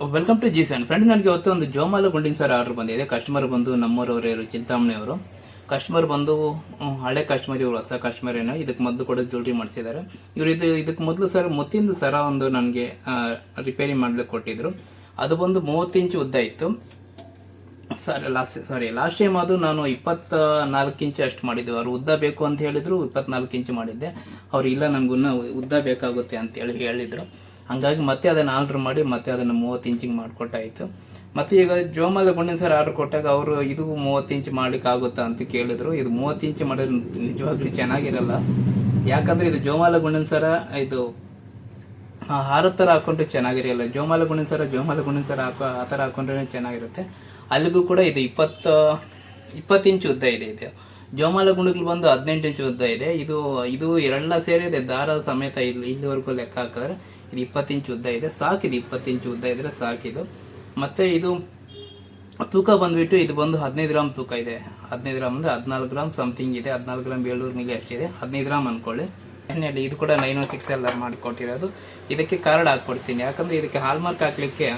Welcome to G ಸೆನ್ friend ನನಗೆ ಇವತ್ತು ಒಂದು ಜೋಮಾಲ ಗುಂಡಿನ ಸರ್ ಆರ್ಡರ್ ಬಂದಿದೆ. ಕಸ್ಟಮರ್ ಬಂದು ನಮ್ಮೂರವರು ಚಿಂತಾಮಣಿ ಅವರು ಕಸ್ಟಮರ್ ಬಂದು ಹಳೆ ಕಸ್ಟಮರ್ ಇವರು, ಹೊಸ ಕಸ್ಟಮರ್ ಏನೋ, ಇದಕ್ಕೆ ಮೊದಲು ಕೂಡ ಜ್ಯುವೆಲ್ರಿ ಮಾಡಿಸಿದ್ದಾರೆ. ಇವರು ಇದು, ಇದಕ್ಕೆ ಮೊದಲು ಸರ್ ಮುತ್ತಿಂದು ಸರ ಒಂದು ನನಗೆ ರಿಪೇರಿ ಮಾಡಲಿಕ್ಕೆ ಕೊಟ್ಟಿದ್ರು. ಅದು ಬಂದು ಮೂವತ್ತು ಇಂಚು ಉದ್ದ ಇತ್ತು. ಸರ್ ಲಾಸ್ಟ್ ಸಾರಿ ಲಾಸ್ಟ್ ಟೈಮ್ ಅದು ನಾನು ಇಪ್ಪತ್ತ ನಾಲ್ಕು ಇಂಚು ಅಷ್ಟು ಮಾಡಿದ್ದೆ. ಅವರು ಉದ್ದ ಬೇಕು ಅಂತ ಹೇಳಿದ್ರು, ಇಪ್ಪತ್ನಾಲ್ಕು ಇಂಚು ಮಾಡಿದ್ದೆ. ಅವ್ರು ಇಲ್ಲ ನನಗೂ ಉದ್ದ ಬೇಕಾಗುತ್ತೆ ಅಂತೇಳಿ ಹೇಳಿದರು. ಹಂಗಾಗಿ ಮತ್ತೆ ಅದನ್ನು ಆರ್ಡ್ರ್ ಮಾಡಿ ಮತ್ತೆ ಅದನ್ನು ಮೂವತ್ತು ಇಂಚಿಗೆ ಮಾಡಿಕೊಟ್ಟಾಯಿತು ಮತ್ತು ಈಗ ಜೋಮಾಲ ಗುಂಡಿನ ಸರ್ ಆರ್ಡ್ರ್ ಕೊಟ್ಟಾಗ ಅವರು ಇದು ಮೂವತ್ತು ಇಂಚು ಮಾಡಲಿಕ್ಕಾಗುತ್ತಾ ಅಂತ ಕೇಳಿದ್ರು. ಇದು ಮೂವತ್ತು ಇಂಚ್ ಮಾಡಿದ್ರೆ ನಿಜವಾಗ್ಲೂ ಚೆನ್ನಾಗಿರಲ್ಲ. ಯಾಕಂದರೆ ಇದು ಜೋಮಾಲ ಗುಂಡಿನ ಸರ ಇದು ಹಾರ ಥರ ಹಾಕೊಂಡ್ರೆ ಚೆನ್ನಾಗಿರಲ್ಲ. ಜೋಮಾಲ ಗುಂಡಿನ ಸರ ಜೋಮಾಲ ಗುಂಡಿನ ಸರ ಹಾಕೋ, ಆ ಥರ ಹಾಕೊಂಡ್ರೆ ಚೆನ್ನಾಗಿರುತ್ತೆ. ಅಲ್ಲಿಗೂ ಕೂಡ ಇದು ಇಪ್ಪತ್ತು ಇಪ್ಪತ್ತು ಇಂಚು ಉದ್ದ ಇದೆ ಇದು. ಜೋಮಾಲ ಗುಂಡಿಗಳು ಬಂದು ಹದಿನೆಂಟು ಇಂಚು ಉದ್ದ ಇದೆ. ಇದು ಇದು ಎರಡೆಲ್ಲ ಸೇರಿದೆ. ದಾರ ಸಮೇತ ಇಲ್ಲಿ, ಇಲ್ಲಿವರೆಗೂ ಲೆಕ್ಕ ಹಾಕಿದ್ರೆ ಇದು ಇಪ್ಪತ್ತು ಇಂಚು ಉದ್ದ ಇದೆ ಸಾಕಿದು ಇಪ್ಪತ್ತು ಇಂಚು ಉದ್ದ ಇದ್ರೆ ಸಾಕಿದು ಮತ್ತು ಇದು ತೂಕ ಬಂದ್ಬಿಟ್ಟು ಇದು ಬಂದು ಹದಿನೈದು ಗ್ರಾಮ್ ತೂಕ ಇದೆ. ಹದಿನೈದು ಗ್ರಾಮ್ ಅಂದರೆ ಹದಿನಾಲ್ಕು ಗ್ರಾಮ್ ಸಮಥಿಂಗ್ ಇದೆ, ಹದಿನಾಲ್ಕು ಗ್ರಾಮ್ ಏಳ್ನೂರು ಮಿಲಿ ಅಷ್ಟಿದೆ ಹದಿನೈದು ಗ್ರಾಮ್ ಅನ್ಕೊಳ್ಳಿ. ಎಣ್ಣೆಯಲ್ಲಿ ಇದು ಕೂಡ ನೈನ್ ಒನ್ ಸಿಕ್ಸ್ ಎಲ್ಲ ಮಾಡಿಕೊಟ್ಟಿರೋದು. ಇದಕ್ಕೆ ಕಾರ್ಡ್ ಹಾಕ್ಕೊಡ್ತೀನಿ. ಯಾಕಂದರೆ ಇದಕ್ಕೆ ಹಾಲ್ಮಾರ್ಕ್ ಹಾಕ್ಲಿಕ್ಕೆ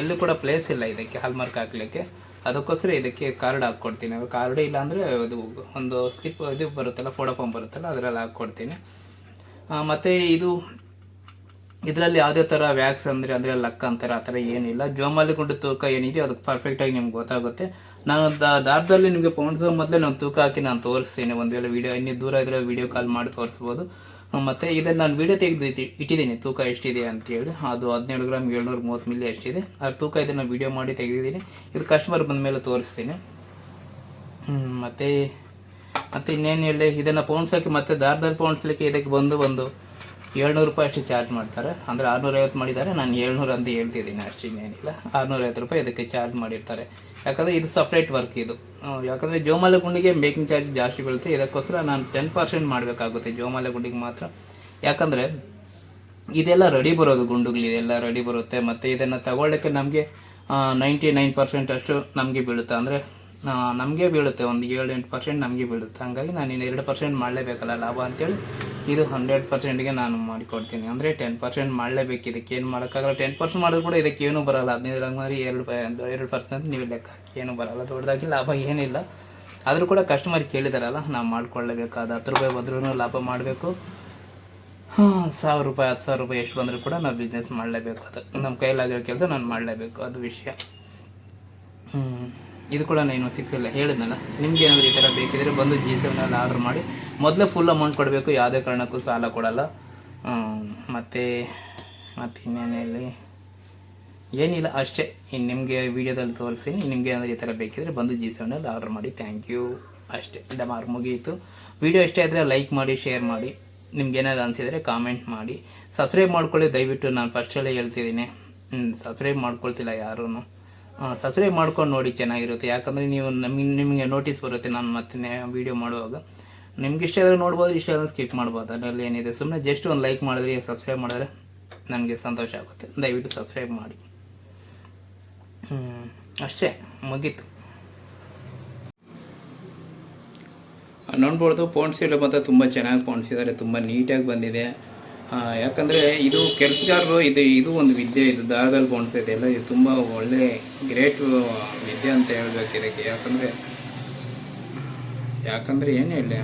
ಎಲ್ಲೂ ಕೂಡ ಪ್ಲೇಸ್ ಇಲ್ಲ ಇದಕ್ಕೆ ಹಾಲ್ಮಾರ್ಕ್ ಹಾಕ್ಲಿಕ್ಕೆ. ಅದಕ್ಕೋಸ್ಕರ ಇದಕ್ಕೆ ಕಾರ್ಡ್ ಹಾಕ್ಕೊಡ್ತೀನಿ. ಕಾರ್ಡ್ ಇಲ್ಲ ಅಂದರೆ ಅದು ಒಂದು ಸ್ಲಿಪ್ ಇದು ಬರುತ್ತಲ್ಲ ಫೋಟೋ ಫಾರ್ಮ್ ಬರುತ್ತಲ್ಲ, ಅದರಲ್ಲಿ ಹಾಕ್ಕೊಡ್ತೀನಿ. ಮತ್ತೆ ಇದು ಇದರಲ್ಲಿ ಯಾವುದೇ ಥರ ವ್ಯಾಕ್ಸ್ ಅಂದರೆ ಅಂದರೆ ಲಕ್ ಅಂತಾರೆ, ಆ ಥರ ಏನಿಲ್ಲ. ಜೋಮಾಲಿ ಗುಂಡು ತೂಕ ಏನಿದೆ ಅದಕ್ಕೆ ಪರ್ಫೆಕ್ಟಾಗಿ ನಿಮ್ಗೆ ಗೊತ್ತಾಗುತ್ತೆ. ನಾನು ದಾರದಲ್ಲಿ ನಿಮಗೆ ಪೌಂಡ್ಸೋ ಮೊದಲೇ ನಾನು ತೂಕ ಹಾಕಿ ನಾನು ತೋರಿಸ್ತೀನಿ. ಒಂದು ವೇಳೆ ವಿಡಿಯೋ ಇನ್ನೂ ದೂರ ಇದ್ದರೆ ವೀಡಿಯೋ ಕಾಲ್ ಮಾಡಿ ತೋರಿಸ್ಬೋದು. ಮತ್ತು ಇದನ್ನು ನಾನು ವೀಡಿಯೋ ತೆಗೆದು ಇಟ್ಟಿ- ಇಟ್ಟಿದ್ದೀನಿ. ತೂಕ ಎಷ್ಟಿದೆ ಅಂತೇಳಿ. ಅದು ಹದಿನೇಳು ಗ್ರಾಮ್ ಏಳ್ನೂರ ಮೂವತ್ತು ಮಿಲಿ ಎಷ್ಟಿದೆ. ಆ ತೂಕ ಇದನ್ನು ವೀಡಿಯೋ ಮಾಡಿ ತೆಗೆದಿದ್ದೀನಿ. ಇದು ಕಸ್ಟಮರ್ ಬಂದ ಮೇಲೆ ತೋರಿಸ್ತೀನಿ. ಮತ್ತು, ಮತ್ತೆ ಇನ್ನೇನು ಹೇಳಿ? ಇದನ್ನು ಪೌಂಡ್ಸೋಕ್ಕೆ ಮತ್ತೆ ದಾರದಲ್ಲಿ ಪೌಂಡ್ಸ್ಲಿಕ್ಕೆ ಇದಕ್ಕೆ ಬಂದು ಒಂದು ಏಳ್ನೂರು ರೂಪಾಯಿ ಅಷ್ಟು ಚಾರ್ಜ್ ಮಾಡ್ತಾರೆ. ಅಂದರೆ ಆರುನೂರೈವತ್ತು ಮಾಡಿದ್ದಾರೆ. ನಾನು ಏಳ್ನೂರು ಅಂತ ಹೇಳ್ತಿದ್ದೀನಿ ಅಷ್ಟು, ಇನ್ನೇನಿಲ್ಲ. ಆರುನೂರೈವತ್ತು ರೂಪಾಯಿ ಇದಕ್ಕೆ ಚಾರ್ಜ್ ಮಾಡಿರ್ತಾರೆ. ಯಾಕಂದರೆ ಇದು ಸಪ್ರೇಟ್ ವರ್ಕ್ ಇದು. ಯಾಕಂದರೆ ಜೋಮಾಲ ಗುಂಡಿಗೆ ಮೇಕಿಂಗ್ ಚಾರ್ಜ್ ಜಾಸ್ತಿ ಬೀಳುತ್ತೆ. ಇದಕ್ಕೋಸ್ಕರ ನಾನು ಟೆನ್ ಪರ್ಸೆಂಟ್ ಮಾಡಬೇಕಾಗುತ್ತೆ ಜೋಮಾಲ ಗುಂಡಿಗೆ ಮಾತ್ರ. ಯಾಕಂದರೆ ಇದೆಲ್ಲ ರೆಡಿ ಬರೋದು ಗುಂಡುಗಳು, ಇದೆಲ್ಲ ರೆಡಿ ಬರುತ್ತೆ. ಮತ್ತು ಇದನ್ನು ತಗೊಳ್ಳೋಕ್ಕೆ ನಮಗೆ ನೈಂಟಿ ನೈನ್ ಪರ್ಸೆಂಟ್ ಅಷ್ಟು ನಮಗೆ ಬೀಳುತ್ತೆ. ಅಂದರೆ ನಮಗೆ ಬೀಳುತ್ತೆ. ಒಂದು ಏಳು ಎಂಟು ಪರ್ಸೆಂಟ್ ನಮಗೆ ಬೀಳುತ್ತೆ. ಹಾಗಾಗಿ ನಾನು ಇನ್ನು ಎರಡು ಪರ್ಸೆಂಟ್ ಮಾಡಲೇಬೇಕಲ್ಲ ಲಾಭ ಅಂತೇಳಿ ಇದು ಹಂಡ್ರೆಡ್ ಪರ್ಸೆಂಟ್ಗೆ ನಾನು ಮಾಡಿಕೊಡ್ತೀನಿ. ಅಂದರೆ ಟೆನ್ ಪರ್ಸೆಂಟ್ ಮಾಡಲೇಬೇಕು. ಇದಕ್ಕೆ ಏನು ಮಾಡೋಕ್ಕಾಗಲ್ಲ. ಟೆನ್ ಪರ್ಸೆಂಟ್ ಮಾಡಿದ್ರು ಕೂಡ ಇದಕ್ಕೆ ಏನೂ ಬರಲ್ಲ. ಹದಿನೈದು ರಂಗ್ ಮಾರಿ ಎರಡು ಎರಡು ಪರ್ಸೆಂಟ್ ನೀವು ಲೆಕ್ಕ ಹಾಕಿ ಏನೂ ಬರಲ್ಲ. ದೊಡ್ಡದಾಗಿ ಲಾಭ ಏನಿಲ್ಲ. ಆದರೂ ಕೂಡ ಕಸ್ಟಮರ್ ಕೇಳಿದಾರಲ್ಲ ನಾವು ಮಾಡ್ಕೊಳ್ಳೇಬೇಕು ಅದು ಹತ್ತು ರೂಪಾಯಿ ಬಂದ್ರೂ ಲಾಭ ಮಾಡಬೇಕು. ಸಾವಿರ ರೂಪಾಯಿ, ಹತ್ತು ಸಾವಿರ ರೂಪಾಯಿ ಎಷ್ಟು ಬಂದರೂ ಕೂಡ ನಾವು ಬಿಸ್ನೆಸ್ ಮಾಡಲೇಬೇಕು ಅದು ನಮ್ಮ ಕೈಲಾಗಿರೋ ಕೆಲಸ ನಾನು ಮಾಡಲೇಬೇಕು. ಅದು ವಿಷಯ. ಹ್ಮ್. ಇದು ಕೂಡ ನಾನು ಸಿಕ್ಸ್ ಇಲ್ಲ ಹೇಳಿದ್ನಲ್ಲ. ನಿಮ್ಗೆ ಏನಾದರೂ ಈ ಥರ ಬೇಕಿದ್ರೆ ಬಂದು ಜಿ ಸೆವೆನಲ್ಲಿ ಆರ್ಡ್ರ್ ಮಾಡಿ. ಮೊದಲೇ ಫುಲ್ ಅಮೌಂಟ್ ಕೊಡಬೇಕು, ಯಾವುದೇ ಕಾರಣಕ್ಕೂ ಸಾಲ ಕೊಡಲ್ಲ. ಮತ್ತು ಮತ್ತೆ ಮತ್ತೆ ಇನ್ನೇನು ಹೇಳಿ? ಏನಿಲ್ಲ, ಅಷ್ಟೇ. ಇನ್ನು ನಿಮಗೆ ವೀಡಿಯೋದಲ್ಲಿ ತೋರಿಸ್ತೀನಿ. ನಿಮಗೆ ಏನಾದರೂ ಈ ಥರ ಬೇಕಿದ್ರೆ ಬಂದು ಜಿ ಸೆವೆನಲ್ಲಿ ಆರ್ಡ್ರ್ ಮಾಡಿ. ಥ್ಯಾಂಕ್ ಯು ಅಷ್ಟೇ. ಡಮಾರ್ ಮುಗಿಯಿತು ವಿಡಿಯೋ ಇಷ್ಟ ಆದರೆ ಲೈಕ್ ಮಾಡಿ ಶೇರ್ ಮಾಡಿ. ನಿಮ್ಗೆ ಏನಾದ್ರು ಅನಿಸಿದರೆ ಕಾಮೆಂಟ್ ಮಾಡಿ. ಸಬ್ಸ್ಕ್ರೈಬ್ ಮಾಡ್ಕೊಳ್ಳಿ. ದಯವಿಟ್ಟು ನಾನು ಫಸ್ಟಲ್ಲೇ ಹೇಳ್ತಿದ್ದೀನಿ. ಸಬ್ಸ್ಕ್ರೈಬ್ ಮಾಡ್ಕೊಳ್ತಿಲ್ಲ ಯಾರೂ ಸಬ್ಸ್ಕ್ರೈಬ್ ಮಾಡ್ಕೊಂಡು ನೋಡಿ ಚೆನ್ನಾಗಿರುತ್ತೆ. ಯಾಕಂದರೆ ನೀವು ನಮಗೆ, ನಿಮಗೆ ನೋಟಿಸ್ ಬರುತ್ತೆ ನಾನು ಮತ್ತೆ ವೀಡಿಯೋ ಮಾಡುವಾಗ. ನಿಮ್ಗೆ ಇಷ್ಟ ಆದರೆ ನೋಡ್ಬೋದು, ಇಷ್ಟ ಆದರೆ ಸ್ಕಿಪ್ ಮಾಡ್ಬೋದು. ಅದರಲ್ಲಿ ಏನಿದೆ? ಸುಮ್ಮನೆ ಜಸ್ಟ್ ಒಂದು ಲೈಕ್ ಮಾಡಿದ್ರೆ ಸಬ್ಸ್ಕ್ರೈಬ್ ಮಾಡಿದ್ರೆ ನನಗೆ ಸಂತೋಷ ಆಗುತ್ತೆ. ದಯವಿಟ್ಟು ಸಬ್ಸ್ಕ್ರೈಬ್ ಮಾಡಿ. ಅಷ್ಟೇ, ಮುಗೀತು. ನೋಡ್ಬೋದು ಪೋಣಿಸಿರೋ ಮಾತ್ರ ತುಂಬ ಚೆನ್ನಾಗಿ ಪೋಣಿಸಿದ್ದಾರೆ ತುಂಬ ನೀಟಾಗಿ ಬಂದಿದೆ. ಯಾಕಂದರೆ ಇದು ಕೆಲಸಗಾರರು, ಇದು ಇದು ಒಂದು ವಿದ್ಯೆ, ಇದು ದಾರದಲ್ಲಿ ಪೋಣಿಸಿದೆ ಎಲ್ಲ ಇದು ತುಂಬ ಒಳ್ಳೆ, ಗ್ರೇಟ್ ವಿದ್ಯೆ ಅಂತ ಹೇಳಬೇಕು ಇದಕ್ಕೆ. ಯಾಕಂದರೆ ಯಾಕಂದರೆ ಏನು ಹೇಳಿ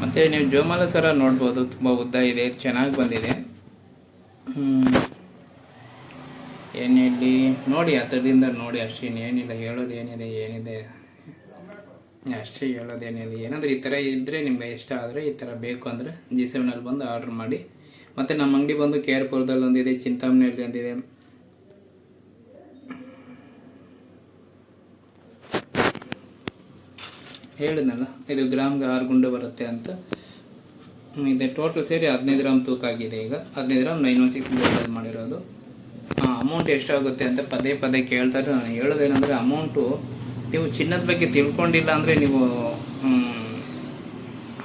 ಮತ್ತು ನೀವು ಜೋಮಾಲ ಸರ ನೋಡ್ಬೋದು, ತುಂಬ ಉದ್ದ ಇದೆ, ಚೆನ್ನಾಗಿ ಬಂದಿದೆ. ಏನು ಹೇಳಿ ನೋಡಿ ಹತ್ತದಿಂದ ನೋಡಿ ಅಷ್ಟೇ ಏನಿಲ್ಲ ಹೇಳೋದು ಏನಿದೆ ಏನಿದೆ. ಅಷ್ಟೇ ಹೇಳೋದೇನಿಲ್ಲ ಏನಾದರೂ ಈ ಥರ ಇದ್ದರೆ ನಿಮಗೆ ಇಷ್ಟ ಆದರೆ ಈ ಥರ ಬೇಕು ಅಂದರೆ ಜಿ ಸೆವೆನಲ್ಲಿ ಬಂದು ಆರ್ಡ್ರ್ ಮಾಡಿ. ಮತ್ತು ನಮ್ಮ ಅಂಗಡಿ ಬಂದು ಕೆ ಆರ್ ಪುರದಲ್ಲಿ ಒಂದಿದೆ ಚಿಂತಾಮಣಿಯಲ್ಲಿ ಒಂದಿದೆ. ಹೇಳಿದ್ನಲ್ಲ, ಇದು ಗ್ರಾಮ್ಗೆ ಆರು ಗುಂಡು ಬರುತ್ತೆ ಅಂತ. ಇದೆ ಟೋಟಲ್ ಸೇರಿ ಹದಿನೈದು ಗ್ರಾಮ್ ತೂಕ ಆಗಿದೆ ಈಗ. ಹದಿನೈದು ಗ್ರಾಮ್ ನೈನ್ ಒನ್ ಸಿಕ್ಸ್ ಗೋಲ್ಡಲ್ಲಿ ಮಾಡಿರೋದು. ಅಮೌಂಟ್ ಎಷ್ಟಾಗುತ್ತೆ ಅಂತ ಪದೇ ಪದೇ ಕೇಳ್ತಾರೆ. ನಾನು ಹೇಳೋದೇನೆಂದರೆ ಅಮೌಂಟು ನೀವು ಚಿನ್ನದ ಬಗ್ಗೆ ತಿಳ್ಕೊಂಡಿಲ್ಲ ಅಂದರೆ ನೀವು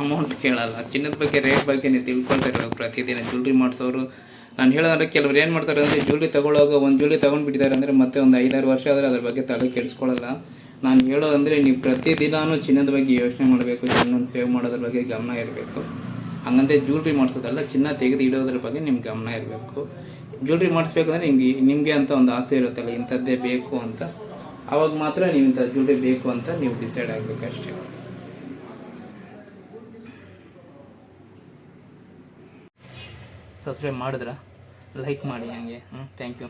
ಅಮೌಂಟ್ ಕೇಳಲ್ಲ. ಚಿನ್ನದ ಬಗ್ಗೆ ರೇಟ್ ಬಗ್ಗೆ ನೀವು ತಿಳ್ಕೊಳ್ತಾರೆ ಪ್ರತಿದಿನ. ಜ್ಯುವೆಲ್ರಿ ಮಾಡಿಸೋರು, ನಾನು ಹೇಳೋದಂದ್ರೆ ಕೆಲವ್ರು ಏನು ಮಾಡ್ತಾರೆ ಅಂದರೆ ಜ್ಯುವೆಲ್ರಿ ತಗೊಳ್ಳೋವಾಗ ಒಂದು ಜ್ಯುವೆಲ್ರಿ ತೊಗೊಂಡ್ಬಿಟ್ಟಿದ್ದಾರೆ ಅಂದರೆ ಮತ್ತೆ ಒಂದು ಐದಾರು ವರ್ಷ ಆದರೆ ಅದ್ರ ಬಗ್ಗೆ ತಲೆ ಕೆಡಿಸ್ಕೊಳ್ಳಲ್ಲ ನಾನು ಹೇಳೋದಂದರೆ ನೀವು ಪ್ರತಿದಿನಾನು ಚಿನ್ನದ ಬಗ್ಗೆ ಯೋಚನೆ ಮಾಡಬೇಕು, ಚಿನ್ನನ ಸೇವ್ ಮಾಡೋದ್ರ ಬಗ್ಗೆ ಗಮನ ಇರಬೇಕು. ಹಂಗಂತೆ ಜ್ಯೂಲ್ರಿ ಮಾಡಿಸೋದಲ್ಲ, ಚಿನ್ನ ತೆಗೆದು ಇಡೋದ್ರ ಬಗ್ಗೆ ನಿಮ್ಗೆ ಗಮನ ಇರಬೇಕು. ಜ್ಯೂಲ್ರಿ ಮಾಡಿಸ್ಬೇಕಂದ್ರೆ ನಿಮಗೆ ನಿಮಗೆ ಅಂತ ಒಂದು ಆಸೆ ಇರುತ್ತಲ್ಲ, ಇಂಥದ್ದೇ ಬೇಕು ಅಂತ. ಅವಾಗ ಮಾತ್ರ ನೀವು ಇಂಥ ಜ್ಯೂಲ್ರಿ ಬೇಕು ಅಂತ ನೀವು ಡಿಸೈಡ್ ಆಗಬೇಕು ಅಷ್ಟೇ ಸಬ್ಸ್ಕ್ರೈಬ್ ಮಾಡಿದ್ರ? ಲೈಕ್ ಮಾಡಿ ಹಂಗೆ. ಹ್ಞೂ ಥ್ಯಾಂಕ್ ಯು